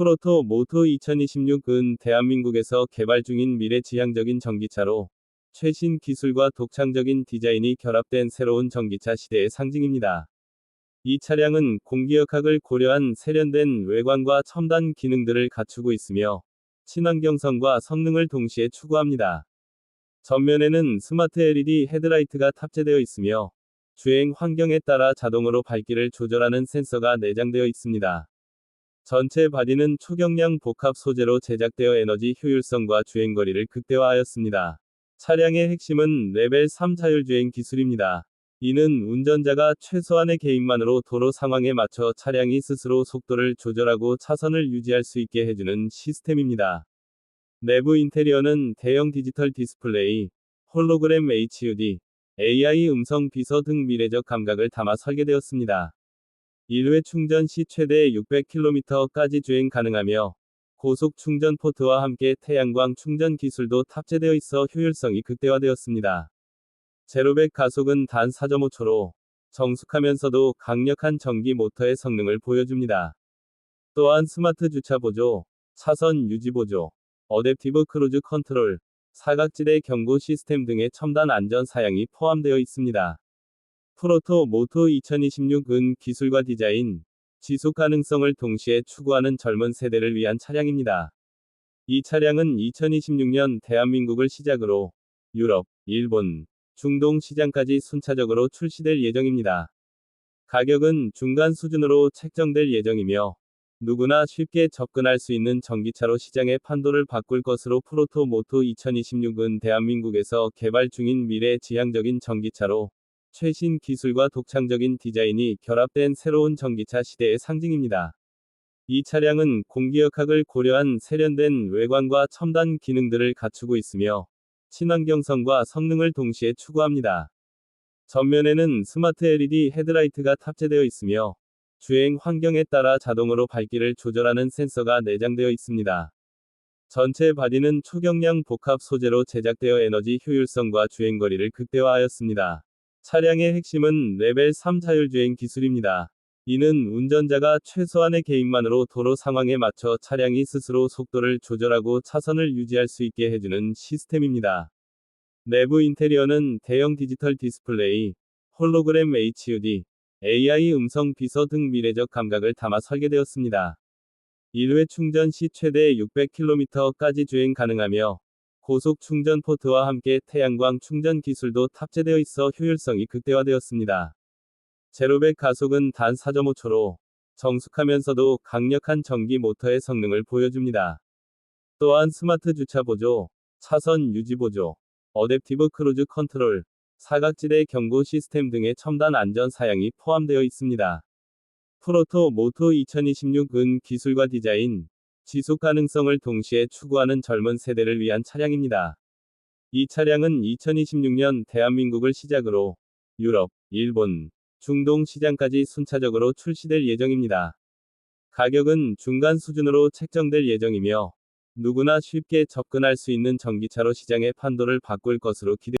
프로토 모토 2026은 대한민국에서 개발 중인 미래지향적인 전기차로 최신 기술과 독창적인 디자인이 결합된 새로운 전기차 시대의 상징입니다. 이 차량은 공기역학을 고려한 세련된 외관과 첨단 기능들을 갖추고 있으며 친환경성과 성능을 동시에 추구합니다. 전면에는 스마트 LED 헤드라이트가 탑재되어 있으며 주행 환경에 따라 자동으로 밝기를 조절하는 센서가 내장되어 있습니다. 전체 바디는 초경량 복합 소재로 제작되어 에너지 효율성과 주행거리를 극대화하였습니다. 차량의 핵심은 레벨 3 자율주행 기술입니다. 이는 운전자가 최소한의 개인만으로 도로 상황에 맞춰 차량이 스스로 속도를 조절하고 차선을 유지할 수 있게 해주는 시스템입니다. 내부 인테리어는 대형 디지털 디스플레이, 홀로그램 HUD, AI 음성 비서 등 미래적 감각을 담아 설계되었습니다. 1회 충전 시 최대 600km까지 주행 가능하며 고속 충전 포트와 함께 태양광 충전 기술도 탑재되어 있어 효율성이 극대화되었습니다. 제로백 가속은 단 4.5초로 정숙하면서도 강력한 전기 모터의 성능을 보여줍니다. 또한 스마트 주차 보조, 차선 유지 보조, 어댑티브 크루즈 컨트롤, 사각지대 경고 시스템 등의 첨단 안전 사양이 포함되어 있습니다. 프로토 모토 2026은 기술과 디자인, 지속 가능성을 동시에 추구하는 젊은 세대를 위한 차량입니다. 이 차량은 2026년 대한민국을 시작으로 유럽, 일본, 중동 시장까지 순차적으로 출시될 예정입니다. 가격은 중간 수준으로 책정될 예정이며 누구나 쉽게 접근할 수 있는 전기차로 시장의 판도를 바꿀 것으로 프로토 모토 2026은 대한민국에서 개발 중인 미래 지향적인 전기차로 최신 기술과 독창적인 디자인이 결합된 새로운 전기차 시대의 상징입니다. 이 차량은 공기역학을 고려한 세련된 외관과 첨단 기능들을 갖추고 있으며 친환경성과 성능을 동시에 추구합니다. 전면에는 스마트 LED 헤드라이트가 탑재되어 있으며 주행 환경에 따라 자동으로 밝기를 조절하는 센서가 내장되어 있습니다. 전체 바디는 초경량 복합 소재로 제작되어 에너지 효율성과 주행거리를 극대화하였습니다. 차량의 핵심은 레벨 3 자율주행 기술입니다. 이는 운전자가 최소한의 개인만으로 도로 상황에 맞춰 차량이 스스로 속도를 조절하고 차선을 유지할 수 있게 해주는 시스템입니다. 내부 인테리어는 대형 디지털 디스플레이, 홀로그램 HUD, AI 음성 비서 등 미래적 감각을 담아 설계되었습니다. 1회 충전 시 최대 600km까지 주행 가능하며 고속 충전 포트와 함께 태양광 충전 기술도 탑재되어 있어 효율성이 극대화되었습니다. 제로백 가속은 단 4.5초로 정숙하면서도 강력한 전기 모터의 성능을 보여줍니다. 또한 스마트 주차 보조, 차선 유지 보조, 어댑티브 크루즈 컨트롤, 사각지대 경고 시스템 등의 첨단 안전 사양이 포함되어 있습니다. 프로토 모토 2026은 기술과 디자인, 지속 가능성을 동시에 추구하는 젊은 세대를 위한 차량입니다. 이 차량은 2026년 대한민국을 시작으로 유럽, 일본, 중동 시장까지 순차적으로 출시될 예정입니다. 가격은 중간 수준으로 책정될 예정이며 누구나 쉽게 접근할 수 있는 전기차로 시장의 판도를 바꿀 것으로 기대